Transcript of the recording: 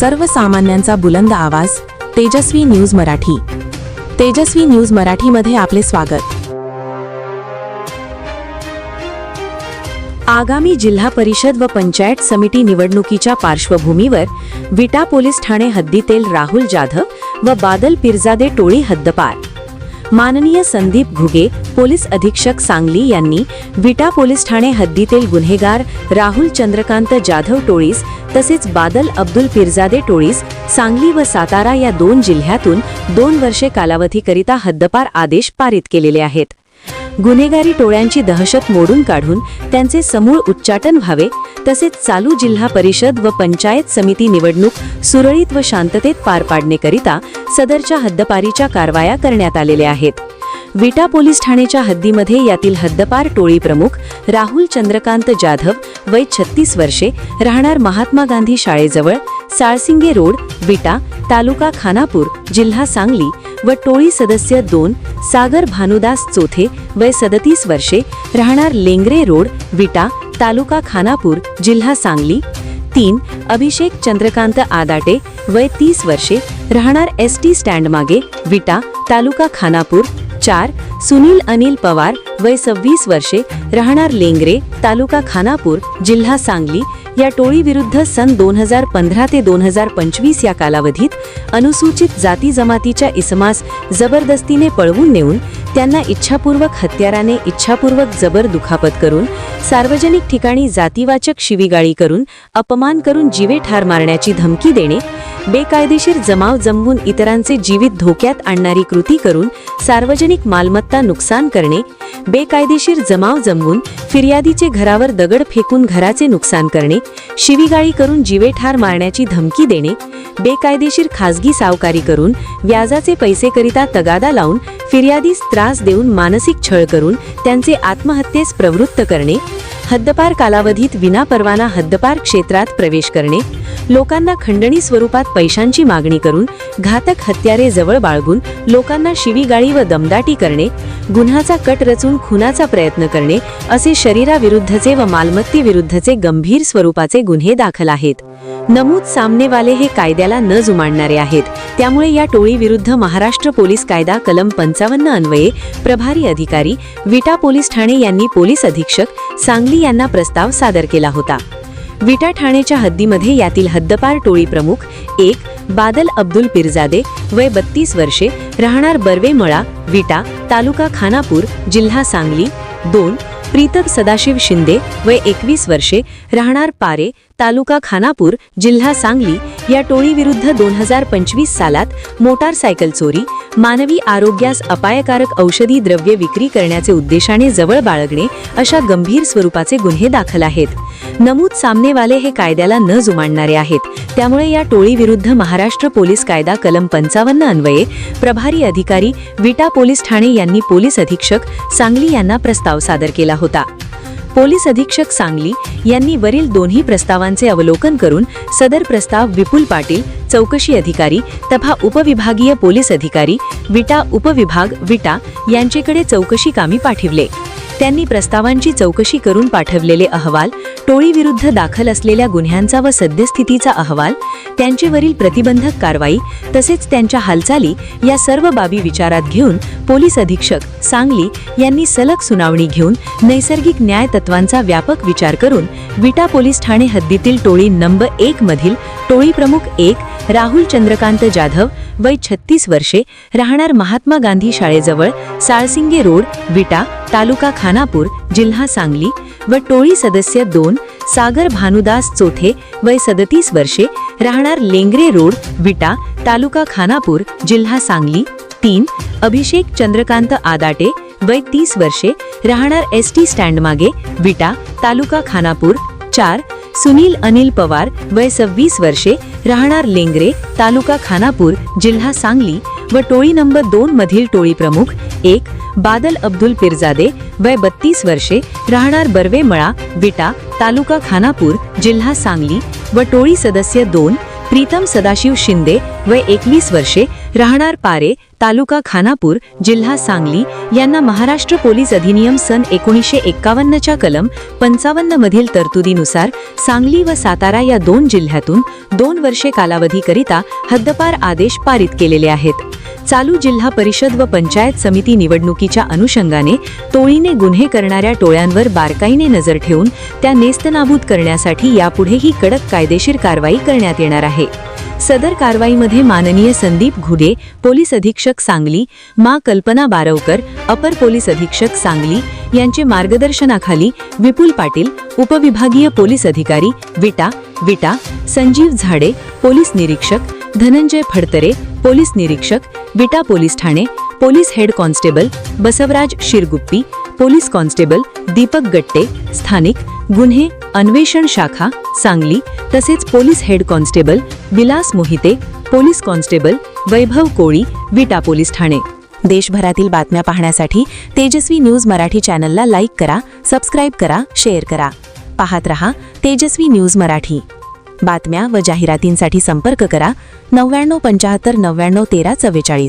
सर्वसामान्यांचा बुलंद आवाज तेजस्वी न्यूज मराठी. तेजस्वी न्यूज मराठीमध्ये आपले स्वागत. आगामी जिल्हा परिषद व पंचायत समिती निवडणुकीच्या पार्श्वभूमीवर विटा पोलीस ठाणे हद्दीतील राहुल जाधव व बादल पिरजादे टोळी हद्दपार. माननीय संदीप घुगे पोलीस अधीक्षक सांगली यांनी विटा पोलीस ठाणे हद्दीतील गुन्हेगार राहुल चंद्रकांत जाधव टोळीस तसेच बादल अब्दुल पिरजादे टोळीस सांगली व सातारा या दोन जिल्ह्यातून दोन वर्षे कालावधीकरिता हद्दपार आदेश पारित केलेले आहेत. गुन्हेगारी टोळ्यांची दहशत मोडून काढून त्यांचे समूळ उच्चाटन व्हावे तसेच चालू जिल्हा परिषद व पंचायत समिती निवडणूक सुरळीत व शांततेत पार पाडणेकरिता सदरच्या हद्दपारीच्या कारवाया करण्यात आलेल्या आहेत. विटा पोलीस ठाणेच्या हद्दीमध्ये यातील हद्दपार टोळी प्रमुख राहुल चंद्रकांत जाधव वय छत्तीस वर्षे राहणार महात्मा गांधी शाळेजवळ साळसिंगे रोड विटा तालुका खानापूर जिल्हा सांगली व टोळी सदस्य दोन सागर भानुदास चोथे वय सदतीस वर्षे राहणार लेंगरे रोड विटा तालुका खानापूर जिल्हा सांगली. तीन अभिषेक चंद्रकांत आदाटे वय तीस वर्षे राहणार एस टी स्टँड मागे विटा तालुका खानापूर. चार सुनील अनिल पवार वय सव्वीस वर्षे राहणार लेंगरे तालुका खानापूर जिल्हा सांगली या टोळीविरुद्ध सन दोन हजार पंधरा ते दोन हजार पंचवीस या कालावधीत अनुसूचित जाती जमातीच्या इसमास जबरदस्तीने पळवून नेऊन त्यांना इच्छापूर्वक हत्याराने इच्छापूर्वक जबर दुखापत करून सार्वजनिक ठिकाणी जातीवाचक शिवीगाळी करून अपमान करून जीवे ठार मारण्याची धमकी देणे बेकायदेशीर जमाव जमवून इतरांचे जीवित धोक्यात आणणारी कृती करून सार्वजनिक मालमत्ता नुकसान करणे बेकायदेशीर जमाव जमवून फिर्यादीचे घरावर दगड फेकून घराचे नुकसान करणे शिवीगाळी करून जीवेठार मारण्याची धमकी देणे बेकायदेशीर खासगी सावकारी करून व्याजाचे पैसे करिता तगादा लावून फिर्यादीस त्रास देऊन मानसिक छळ करून त्यांचे आत्महत्येस प्रवृत्त करणे हद्दपार कालावधीत विनापरवाना हद्दपार क्षेत्रात प्रवेश करणे लोकांना खंडणी स्वरूपात पैशांची मागणी करून घातक हत्यारे जवळ बाळगून लोकांना शिवीगाळी व दमदाटी करणे गुन्हाचा कट रचून खुनाचा प्रयत्न करणे असे शरीराविरुद्धचे व मालमत्तेविरुद्धचे गंभीर स्वरूपाचे गुन्हे दाखल आहेत. नमूद सामनेवाले हे कायद्याला न जुमानणारे आहेत. त्यामुळे या टोळीविरुद्ध महाराष्ट्र पोलीस कायदा कलम पंचावन्न अन्वये प्रभारी अधिकारी विटा पोलीस ठाणे यांनी पोलीस अधीक्षक सांगली यांना प्रस्ताव सादर केला होता. विटा ठाण्याच्या हद्दीमध्ये यातील हद्दपार टोळी प्रमुख एक बादल अब्दुल पिरजादे वय बत्तीस वर्षे राहणार बर्वेमळा विटा तालुका खानापूर जिल्हा सांगली. दोन प्रीतम सदाशिव शिंदे वय एकवीस वर्षे राहणार पारे तालुका खानापूर जिल्हा सांगली या टोळीविरुद्ध दोन हजार पंचवीस सालात मोटारसायकल चोरी मानवी आरोग्यास अपायकारक औषधी द्रव्ये विक्री करण्याचे उद्देशाने जवळ बाळगणे अशा गंभीर स्वरूपाचे गुन्हे दाखल आहेत. नमूद सामनेवाले हे कायद्याला न जुमानणारे आहेत. त्यामुळे या टोळीविरुद्ध महाराष्ट्र पोलीस कायदा कलम पंचावन्न अन्वये प्रभारी अधिकारी विटा पोलीस ठाणे यांनी पोलीस अधीक्षक सांगली यांना प्रस्ताव सादर केला होता. पोलीस अधीक्षक सांगली यांनी वरील दोन्ही प्रस्तावांचे अवलोकन करून सदर प्रस्ताव विपुल पाटील चौकशी अधिकारी तथा उपविभागीय पोलीस अधिकारी विटा उपविभाग विटा यांचेकडे चौकशी कामी पाठविले. त्यांनी प्रस्तावांची चौकशी करून पाठवलेले अहवाल टोळीविरुद्ध दाखल असलेल्या गुन्ह्यांचा व सद्यस्थितीचा अहवाल त्यांचेवरील प्रतिबंधक कारवाई तसेच त्यांच्या हालचाली या सर्व बाबी विचारात घेऊन पोलीस अधीक्षक सांगली यांनी सलग सुनावणी घेऊन नैसर्गिक न्याय तत्वांचा व्यापक विचार करून विटा पोलीस ठाणे हद्दीतील टोळी नंबर एक मधील टोळी प्रमुख एक राहुल चंद्रकांत जाधव वय छत्तीस वर्षे राहणार महात्मा गांधी शाळेजवळ साळसिंगे रोड विटा तालुका खानापूर जिल्हा सांगली व टोळी सदस्य दोन सागर भानुदास चोथे वय सदतीस वर्षे राहणार लेंगरे रोड विटा तालुका खानापूर जिल्हा सांगली. तीन अभिषेक चंद्रकांत आदाटे वय तीस वर्षे राहणार एस टी स्टँड मागे विटा तालुका खानापूर. चार सुनील अनिल पवार वय सव्वीस वर्षे राहणार लेंगरे तालुका खानापूर जिल्हा सांगली व टोळी नंबर दोन मधील टोळी प्रमुख. एक बादल अब्दुल पिरजादे वय बत्तीस वर्षे राहणार बर्वेमळा विटा तालुका खानापूर जिल्हा सांगली व टोळी सदस्य दोन. प्रीतम सदाशिव शिंदे वय एकवीस वर्षे राहणार पारे तालुका खानापूर जिल्हा सांगली. यांना महाराष्ट्र पोलीस अधिनियम सन एकोणीसशे एक्कावन्नच्या कलम पंचावन्न मधील तरतुदीनुसार सांगली व सातारा या दोन जिल्ह्यातून दोन वर्षे कालावधीकरिता हद्दपार आदेश पारित केलेले आहेत. चालू जिल्हा परिषद व पंचायत समिती निवडणुकीच्या अनुषंगाने टोळीने गुन्हे करणाऱ्या टोळ्यांवर बारकाईने नजर ठेवून त्या नेस्तनाबूत करण्यासाठी यापुढेही कडक कायदेशीर कारवाई करण्यात येणार आहे. सदर कारवाईमध्ये माननीय संदीप घुडे पोलीस अधीक्षक सांगली मा कल्पना बारवकर अपर पोलीस अधीक्षक सांगली यांचे मार्गदर्शनाखाली विपुल पाटील उपविभागीय पोलीस अधिकारी विटा विटा संजीव झाडे पोलीस निरीक्षक धनंजय फडतरे पोलीस निरीक्षक Vita police Thane police head constable Basavraj Shirguppi police constable Deepak Gatte स्थानिक गुन्हे अन्वेषण शाखा सांगली तसेच police head constable Vilas Mohite police constable Vaibhav Koli Vita police Thane. देशभरातील बातम्या पाहण्यासाठी तेजस्वी न्यूज मराठी चॅनलला लाईक करा सबस्क्राईब करा शेअर करा. पाहत रहा तेजस्वी न्यूज मराठी. बातम्या व जाहिरातींसाठी संपर्क करा नव्याण्णव पंचाहत्तर नव्याण्णव तेरा चव्वेचाळीस.